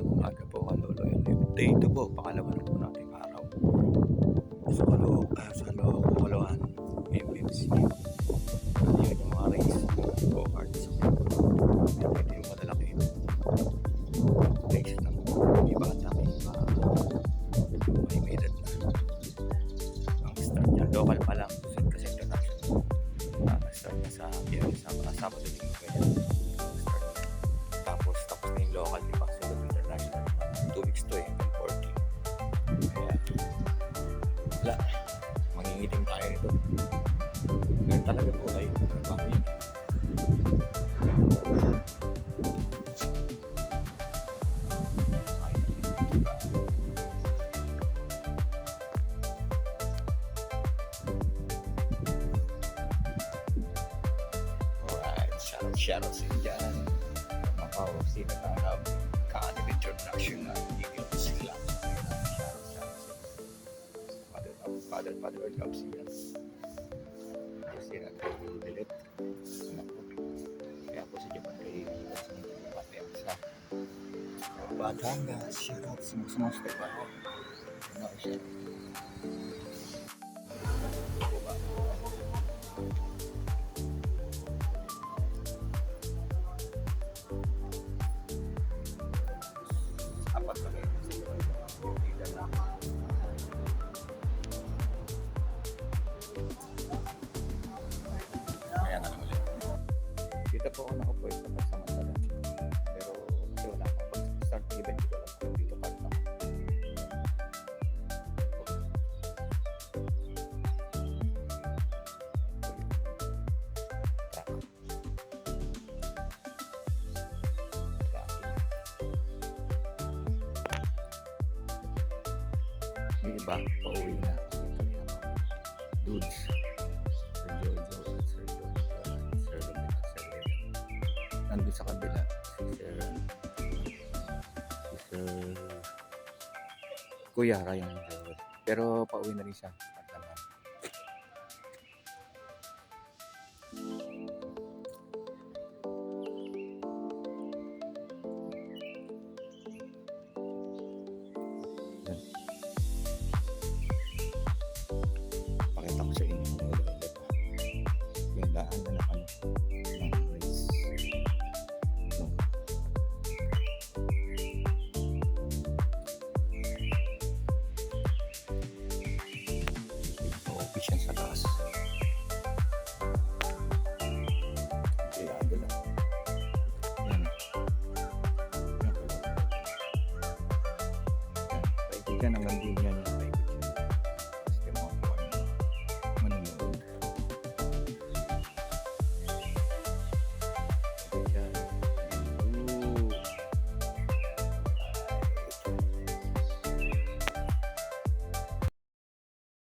Aga po kalolo yun. Day 2 po, pakalawa na po natin araw. Sa kalo, ah, sa lo, kalawan, MMC. Yun yung mga race, go karts. Ito yung malalaki. Race ng may bata, may mga may may edad na. Ang start niya, local pa lang, kasi international. Ah, nag-start na sa, yun, sa mga Sabado din ganyan. Start. Talaga po tayo. Trabaho yun. Alright, shout out, shout out sa inyo dyan. Macau, na alam, Kaanib International, Eagles Club. Shout out, shout out sa inyo. Father, Father, Father, Lord Love na tayo ko. Kaya po sa Japan kay Eagles ng Patrick sa Batangas. Shout out sa mga sumusta pa. Ano siya? Apat Dito po ako nakapwesto pa sa Mandalan. Pero kasi wala akong pag-start event ko lang kung dito pa rin ako. Truck. Yung iba, pauwi na. Dudes. Si Sir... Kuya Ryan. Pero pauwi na rin siya. Yan. Hanggang din yan.